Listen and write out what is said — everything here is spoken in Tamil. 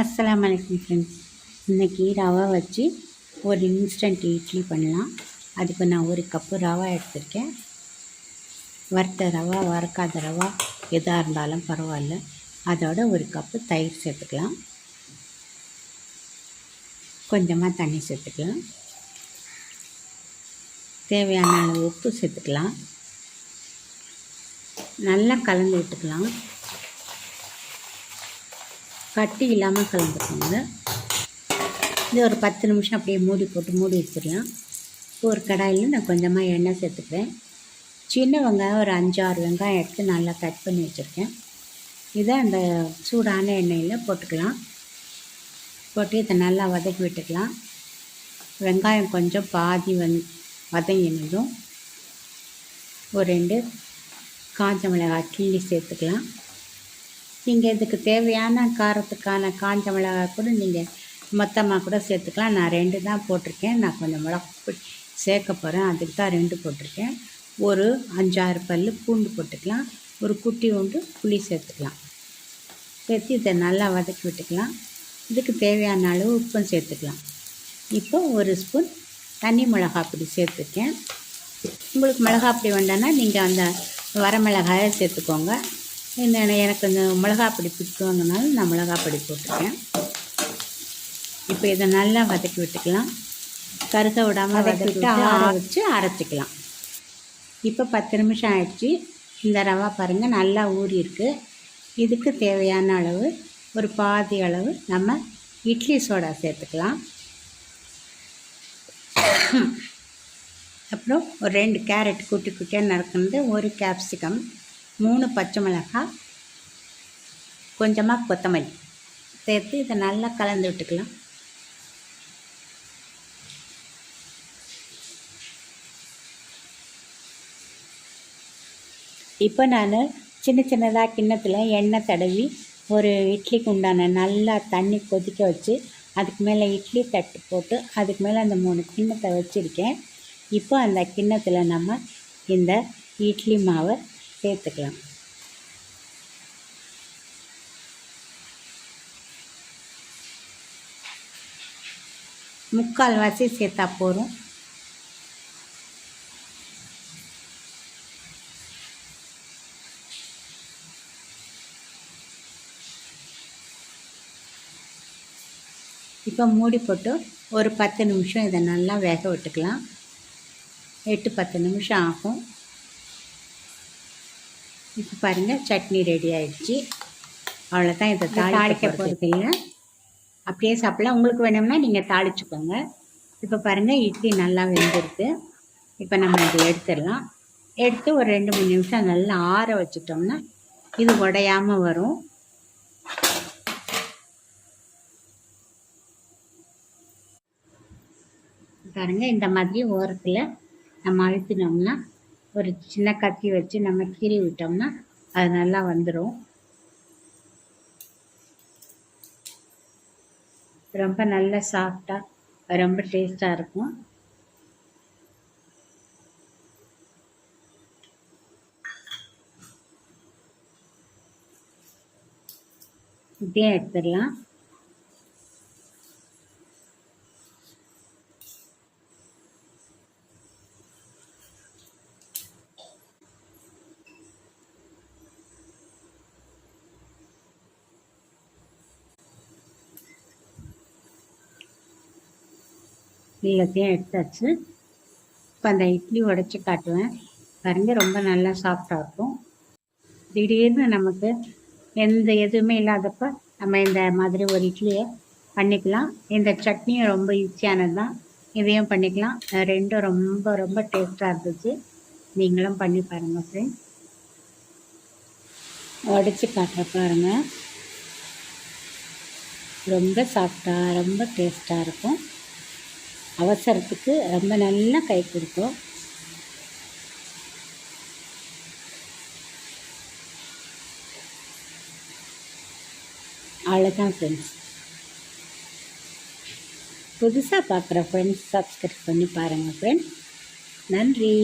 அஸ்லாம் வலைக்கம் ஃப்ரெண்ட்ஸ் இன்றைக்கி ரவா வச்சு ஒரு இன்ஸ்டன்ட் இட்லி பண்ணலாம். அதுக்கு நான் ஒரு கப்பு ரவா எடுத்திருக்கேன். வறுத்த ரவா வறுக்காத ரவா எதாக இருந்தாலும் பரவாயில்ல. அதோட ஒரு கப்பு தயிர் சேர்த்துக்கலாம். கொஞ்சமாக தண்ணி சேர்த்துக்கலாம். தேவையான அளவு உப்பு சேர்த்துக்கலாம். நல்லா கலந்து விட்டுக்கலாம். கட்டி இல்லாமல் கலந்துக்கோங்க. இது ஒரு பத்து நிமிஷம் அப்படியே மூடி போட்டு மூடி வச்சிடலாம். இப்போ ஒரு கடாயில் நான் கொஞ்சமாக எண்ணெய் சேர்த்துக்கிறேன். சின்ன வெங்காயம் ஒரு அஞ்சாறு வெங்காயம் எடுத்து நல்லா கட் பண்ணி வச்சுருக்கேன். இதை அந்த சூடான எண்ணெயில் போட்டுக்கலாம். போட்டு இதை நல்லா வதக்கி விட்டுக்கலாம். வெங்காயம் கொஞ்சம் பாதி வந் வதங்கினதும் ஒரு ரெண்டு காஞ்ச மிளகாய் கிள்ளி சேர்த்துக்கலாம். நீங்கள் இதுக்கு தேவையான காரத்துக்கான காஞ்ச மிளகாய் கூட நீங்கள் மொத்தமாக கூட சேர்த்துக்கலாம். நான் ரெண்டு தான் போட்டிருக்கேன். நான் கொஞ்சம் மிளகு சேர்க்க போகிறேன் அதுக்கு தான் ரெண்டு போட்டிருக்கேன். ஒரு அஞ்சாறு பல் பூண்டு போட்டுக்கலாம். ஒரு குட்டி உண்டு புளி சேர்த்துக்கலாம். சேர்த்து இதை நல்லா வதக்கி விட்டுக்கலாம். இதுக்கு தேவையான அளவு உப்பும் சேர்த்துக்கலாம். இப்போ ஒரு ஸ்பூன் தனி மிளகாப்பொடி சேர்த்துருக்கேன். உங்களுக்கு மிளகாப்பொடி வேண்டாம்னா நீங்கள் அந்த வரமிளகாயை சேர்த்துக்கோங்க. இந்த எனக்கு இந்த மிளகாய் பொடி பிடிக்குங்கிறனால நான் மிளகாய் பொடி போட்டிருக்கேன். இப்போ இதை நல்லா வதக்கி விட்டுக்கலாம். கருக விடாமல் வதக்கிட்டு ஆற வச்சு அரைச்சிக்கலாம். இப்போ பத்து நிமிஷம் ஆயிடுச்சு. இந்த ரவா பாருங்கள் நல்லா ஊறி இருக்கு. இதுக்கு தேவையான அளவு ஒரு பாதி அளவு நம்ம இட்லி சோடா சேர்த்துக்கலாம். அப்புறம் ஒரு ரெண்டு கேரட் குட்டி குட்டியாக நறுக்குனது ஒரு கேப்சிகம் மூணு பச்சை மிளகாய் கொஞ்சமாக கொத்தமல்லி. சேர்த்து இதை நல்லா கலந்து விட்டுக்கலாம். இப்போ நான் சின்ன சின்னதாக கிண்ணத்தில் எண்ணெய் தடவி ஒரு இட்லிக்கு உண்டான நல்லா தண்ணி கொதிக்க வச்சு அதுக்கு மேலே இட்லி தட்டு போட்டு அதுக்கு மேலே அந்த மூணு கிண்ணத்தை வச்சுருக்கேன். இப்போ அந்த கிண்ணத்தில் நம்ம இந்த இட்லி மாவை சேர்த்துக்கலாம். முக்கால் வாசி சேர்த்தா போதும். இப்போ மூடி போட்டு ஒரு பத்து நிமிஷம் இதை நல்லா வேக விட்டுக்கலாம். எட்டு பத்து நிமிஷம் ஆகும். இப்போ பாருங்கள் சட்னி ரெடி ஆயிடுச்சு. அவ்வளோதான் இதை தாளிக்க போகிறது இல்லை. அப்படியே சாப்பிடலாம். உங்களுக்கு வேணும்னா நீங்கள் தாளிச்சுக்கோங்க. இப்போ பாருங்கள் இட்லி நல்லா வெந்திருக்கு. இப்போ நம்ம இதை எடுத்துடலாம். எடுத்து ஒரு ரெண்டு மூணு நிமிஷம் நல்லா ஆற வச்சுட்டோம்னா இது உடையாமல் வரும். பாருங்க இந்த மாதிரி ஓரத்தில் நம்ம அழுத்தினோம்னா ஒரு சின்ன கத்தி வச்சு நம்ம கீறி விட்டோம்னா அது நல்லா வந்துடும் ரொம்ப நல்ல சாஃப்டாக ரொம்ப டேஸ்ட்டாக இருக்கும். இப்படியே எடுத்துடலாம். எல்லாத்தையும் எடுத்தாச்சு. இப்போ அந்த இட்லி உடச்சி காட்டுவேன். பாருங்கள் ரொம்ப நல்லா சாஃப்டாக இருக்கும். திடீர்னு நமக்கு எந்த எதுவுமே இல்லாதப்ப நம்ம இந்த மாதிரி ஒரு இட்லியை பண்ணிக்கலாம். இந்த சட்னியும் ரொம்ப ஈஸியானது தான் இதையும் பண்ணிக்கலாம். ரெண்டும் ரொம்ப ரொம்ப டேஸ்ட்டாக இருந்துச்சு. நீங்களும் பண்ணி பாருங்கள் ஃப்ரெண்ட்ஸ் உடச்சி காட்டுற பாருங்கள் ரொம்ப சாஃப்டாக ரொம்ப டேஸ்ட்டாக இருக்கும். அவசரத்துக்கு ரொம்ப நல்லா கை கொடுக்கும். அவ்வளோதான் ஃப்ரெண்ட்ஸ் புதுசாக பார்க்குற ஃப்ரெண்ட்ஸ் சப்ஸ்கிரைப் பண்ணி பாருங்கள் ஃப்ரெண்ட்ஸ் நன்றி.